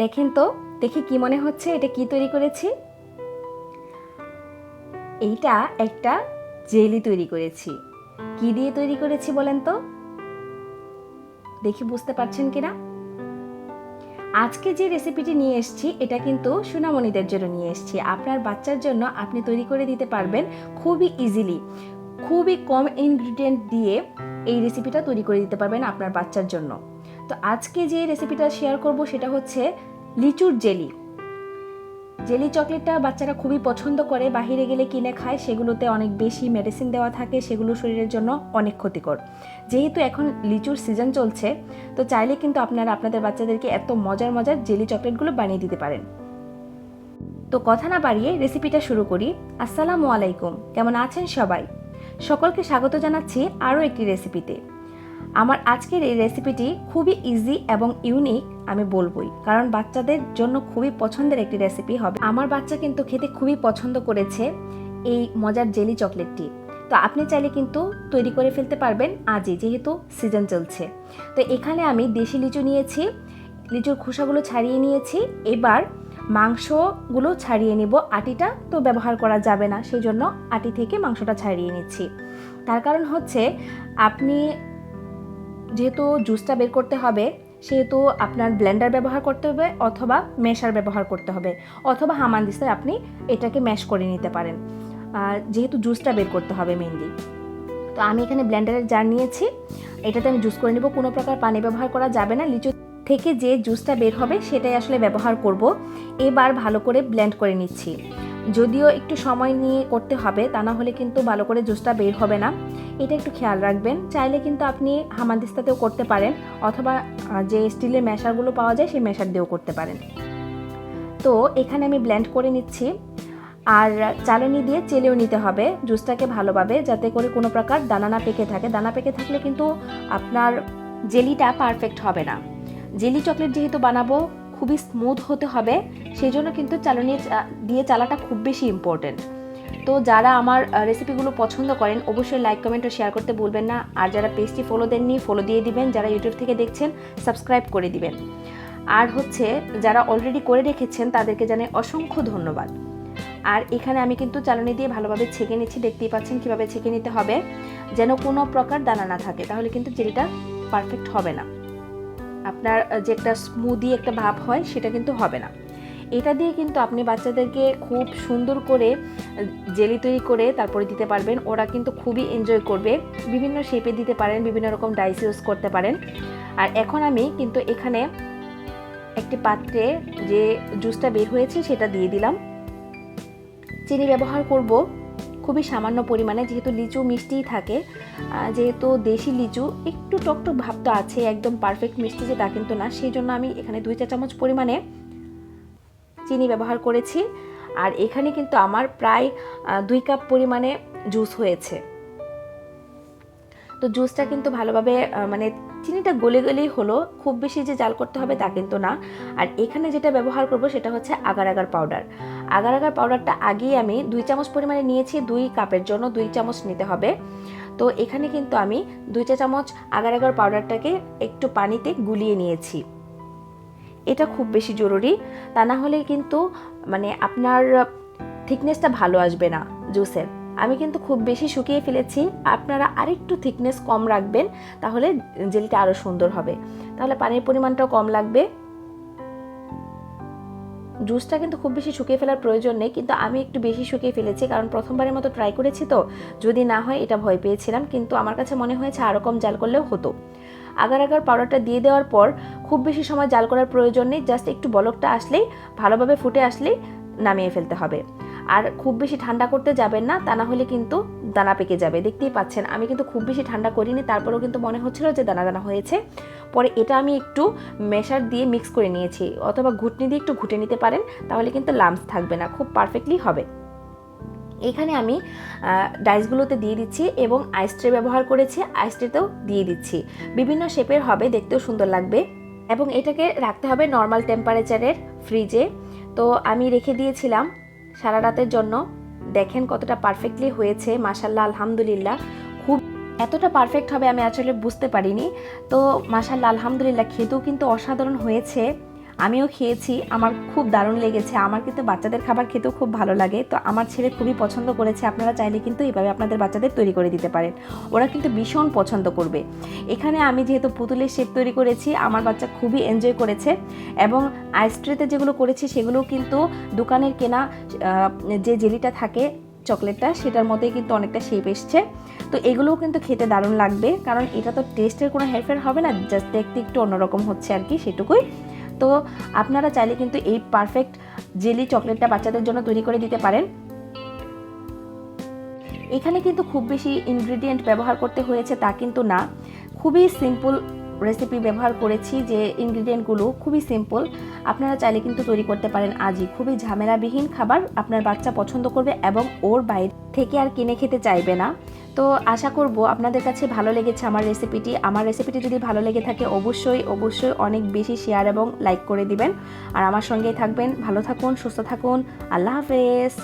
দেখেন তো, দেখে কি মনে হচ্ছে এটা কি তৈরি করেছি? এইটা একটা জেলি তৈরি করেছি। কি দিয়ে তৈরি করেছি বলেন তো? দেখি বুঝতে পারছেন কিনা? আজকে যে রেসিপিটি নিয়ে এসেছি, এটা কিন্তু সুনামণিদের জন্য নিয়ে এসেছি। আপনার বাচ্চার জন্য আপনি তৈরি করে দিতে পারবেন খুবই ইজিলি খুবই কম ইনগ্রিডিয়েন্ট দিয়ে এই রেসিপিটা তৈরি করে দিতে পারবেন আপনার বাচ্চার জন্য। তো আজকে যে রেসিপিটা শেয়ার করব সেটা হচ্ছে লিচুর জেলি। জেলি চকলেটটা বাচ্চারা খুবই পছন্দ করে, বাহিরে গেলে কিনে খায়, সেগুলোতে অনেক বেশি মেডিসিন দেওয়া থাকে, সেগুলো শরীরের জন্য অনেক ক্ষতিকর। যেহেতু এখন লিচুর সিজন চলছে, তো চাইলে কিন্তু আপনারা আপনাদের বাচ্চাদেরকে এত মজার মজার জেলি চকলেটগুলো বানিয়ে দিতে পারেন। তো কথা না বাড়িয়ে রেসিপিটা শুরু করি। আসসালামু আলাইকুম, কেমন আছেন সবাই? সকলকে স্বাগত জানাচ্ছি আরও একটি রেসিপিতে আমার আজকের এই রেসিপিটি খুবই ইজি এবং ইউনিক আমি বলবই। কারণ বাচ্চাদের জন্য খুবই পছন্দের একটি রেসিপি হবে। আমার বাচ্চা কিন্তু খেতে খুবই পছন্দ করেছে এই মজার জেলি চকলেটটি তো আপনি চাইলে কিন্তু তৈরি করে ফেলতে পারবেন আজই, যেহেতু সিজন চলছে। তো এখানে আমি দেশি লিচু নিয়েছি, লিচুর খোসাগুলো ছাড়িয়ে নিয়েছি। এবার মাংসগুলো ছাড়িয়ে নিব। আটিটা তো ব্যবহার করা যাবে না সেই জন্য আটি থেকে মাংসটা ছাড়িয়ে নিচ্ছি। তার কারণ হচ্ছে, আপনি যেহেতু জুসটা বের করতে হবে, সেহেতু আপনার ব্লেন্ডার ব্যবহার করতে হবে অথবা মেশার ব্যবহার করতে হবে। অথবা হামান হামানদিস্তায় আপনি এটাকে ম্যাশ করে নিতে পারেন। আর যেহেতু জুসটা বের করতে হবে মেনলি তো আমি এখানে ব্লেন্ডারের জার নিয়েছি। এটাতে আমি জুস করে নেব। কোনো প্রকার পানি ব্যবহার করা যাবে না। লিচু থেকে যে জুসটা বের হবে, সেটাই আসলে ব্যবহার করব। এবার ভালো করে ব্লেন্ড করে নিচ্ছি। যদিও একটু সময় নিয়ে করতে হবে, তা না হলে কিন্তু ভালো করে জুসটা বের হবে না। এটা একটু খেয়াল রাখবেন। চাইলে কিন্তু আপনি হামাদিস্তাতেও করতে পারেন, অথবা যে স্টিলের ম্যাশারগুলো পাওয়া যায়, সেই মেশার দিয়েও করতে পারেন। তো, এখানে আমি ব্লেন্ড করে নিচ্ছি। আর চালনি দিয়ে চেলেও নিতে হবে জুসটাকে ভালোভাবে, যাতে করে কোনো প্রকার দানা না পেকে থাকে। দানা পেকে থাকলে কিন্তু আপনার জেলিটা পারফেক্ট হবে না। জেলি চকলেট যেহেতু বানাবো খুবই স্মুথ হতে হবে। সেই জন্য কিন্তু চালনি দিয়ে চালাটা খুব বেশি ইম্পর্টেন্ট তো যারা আমার রেসিপিগুলো পছন্দ করেন, অবশ্যই লাইক কমেন্ট ও শেয়ার করতে ভুলবেন না। আর যারা পেজটি ফলো দেননি ফলো দিয়ে দিবেন। যারা ইউটিউব থেকে দেখছেন সাবস্ক্রাইব করে দিবেন। আর হচ্ছে, যারা অলরেডি করে রেখেছেন, তাদেরকে জানাই অসংখ্য ধন্যবাদ। আর এখানে আমি কিন্তু চালনি দিয়ে ভালোভাবে ছেঁকে নিচ্ছি। দেখতেই পাচ্ছেন কীভাবে ছেঁকে নিতে হবে। যেন কোনো প্রকার দানা না থাকে, তাহলে কিন্তু জেলিটা পারফেক্ট হবে না। আপনার যে একটা স্মুদি একটা ভাব হয়, সেটা কিন্তু হবে না। এটা দিয়ে কিন্তু আপনি বাচ্চাদেরকে খুব সুন্দর করে জেলি তৈরি করে তারপরে দিতে পারবেন। ওরা কিন্তু খুবই এনজয় করবে। বিভিন্ন শেপে দিতে পারেন, বিভিন্ন রকম ডাইস ইউজ করতে পারেন। আর এখন আমি কিন্তু এখানে একটি পাত্রে যে জুসটা বের হয়েছে, সেটা দিয়ে দিলাম। চিনি ব্যবহার করব। খুবই সামান্য পরিমাণে, যেহেতু লিচু মিষ্টিই থাকে যেহেতু দেশি লিচু, একটু টকটক তো আছে, একদম পারফেক্ট মিষ্টি যে তা কিন্তু না। সেই জন্য আমি এখানে দুই চা চামচ পরিমাণে চিনি ব্যবহার করেছি। আর এখানে কিন্তু আমার প্রায় দুই কাপ পরিমাণে জুস হয়েছে। তো জুসটা কিন্তু ভালোভাবে মানে চিনিটা গলে গলেই হলো, খুব বেশি যে জাল করতে হবে তা কিন্তু না। আর এখানে যেটা ব্যবহার করব সেটা হচ্ছে agar agar powder agar agar পাউডারটা আগেই আমি দুই চামচ পরিমাণে নিয়েছি, দুই কাপের জন্য দুই চামচ নিতে হবে। তো এখানে কিন্তু আমি দুই চা চামচ আগার আগার পাউডারটাকে একটু পানিতে গুলিয়ে নিয়েছি। এটা খুব বেশি জরুরি, তা না হলে কিন্তু মানে আপনার থিকনেসটা ভালো আসবে না জুসের। আমি কিন্তু খুব বেশি শুকিয়ে ফেলেছি। আপনারা আরেকটু থিকনেস কম রাখবেন, তাহলে জেলিটা আরও সুন্দর হবে। তাহলে পানির পরিমাণটাও কম লাগবে। জুসটা কিন্তু খুব বেশি শুকিয়ে ফেলার প্রয়োজন নেই, কিন্তু আমি একটু বেশি শুকিয়ে ফেলেছি, কারণ প্রথমবারের মতো ট্রাই করেছি তো। যদি না হয় এটা ভয় পেয়েছিলাম, কিন্তু আমার কাছে মনে হয়েছে আরও কম জাল করলেও হতো। আগার আগার পাউডারটা দিয়ে দেওয়ার পর খুব বেশি সময় জাল করার প্রয়োজন নেই জাস্ট একটু বলকটা আসলেই, ভালোভাবে ফুটে আসলেই নামিয়ে ফেলতে হবে। আর খুব বেশি ঠান্ডা করতে যাবেন না, তা না হলে কিন্তু দানা পেকে যাবে। দেখতেই পাচ্ছেন, আমি কিন্তু খুব বেশি ঠান্ডা করিনি, তারপরেও কিন্তু মনে হচ্ছিল যে দানা দানা হয়েছে। পরে এটা আমি একটু মেশার দিয়ে মিক্স করে নিয়েছি, অথবা ঘুটনি দিয়ে একটু ঘুটে নিতে পারেন, তাহলে কিন্তু লামস থাকবে না, খুব পারফেক্টলি হবে। এখানে আমি ডাইসগুলোতে দিয়ে দিচ্ছি এবং আইস ট্রে ব্যবহার করেছি আইস ট্রেতেও দিয়ে দিচ্ছি। বিভিন্ন শেপের হবে, দেখতেও সুন্দর লাগবে। এবং এটাকে রাখতে হবে নর্মাল টেম্পারেচারের ফ্রিজে তো আমি রেখে দিয়েছিলাম সারা রাতের জন্য দেখেন কতটা পারফেক্টলি হয়েছে মাসাল্লাহ আলহামদুলিল্লাহ। খুব এতটা পারফেক্ট হবে আমি আসলে বুঝতে পারিনি। তো মাসাল্লাহ আলহামদুলিল্লাহ, খেতেও কিন্তু অসাধারণ হয়েছে। আমিও খেয়েছি, আমার খুব দারুণ লেগেছে। আমার কিন্তু বাচ্চাদের খাবার খেতেও খুব ভালো লাগে। তো আমার ছেলে খুবই পছন্দ করেছে, আপনারা চাইলে কিন্তু এইভাবে আপনাদের বাচ্চাদের তৈরি করে দিতে পারেন। ওরা কিন্তু ভীষণ পছন্দ করবে। এখানে আমি যেহেতু পুতুলের শেপ তৈরি করেছি, আমার বাচ্চা খুবই এনজয় করেছে এবং আইসট্রেতে যেগুলো করেছি, সেগুলো কিন্তু দোকানের কেনা যে জেলিটা থাকে, চকলেটটা, সেটার মতোই কিন্তু অনেকটা শেপ এসছে। তো এগুলোও কিন্তু খেতে দারুণ লাগবে, কারণ এটা তো টেস্টের কোনো হেরফের হবে না জাস্ট দেখতে একটু অন্যরকম হচ্ছে আর কি, সেটুকুই। তো আপনারা চাইলে কিন্তু এই পারফেক্ট জেলি চকলেটটা বাচ্চাদের জন্য তৈরি করে দিতে পারেন। এখানে কিন্তু খুব বেশি ইনগ্রিডিয়েন্ট ব্যবহার করতে হয়েছে তা কিন্তু না। খুবই সিম্পল রেসিপি ব্যবহার করেছি যে ইনগ্রিডিয়েন্টগুলো খুবই সিম্পল আপনারা চাইলে কিন্তু তৈরি করতে পারেন আজই। খুবই ঝামেলাবিহীন খাবার আপনার বাচ্চা পছন্দ করবে এবং ওর বাইরে থেকে আর কিনে খেতে চাইবে না। তো আশা করব আপনাদের কাছে ভালো লেগেছে আমার রেসিপিটি আমার রেসিপিটি যদি ভালো লেগে থাকে, অবশ্যই অবশ্যই অনেক বেশি শেয়ার এবং লাইক করে দিবেন। আর আমার সঙ্গেই থাকবেন। ভালো থাকুন, সুস্থ থাকুন। আল্লাহ হাফেজ।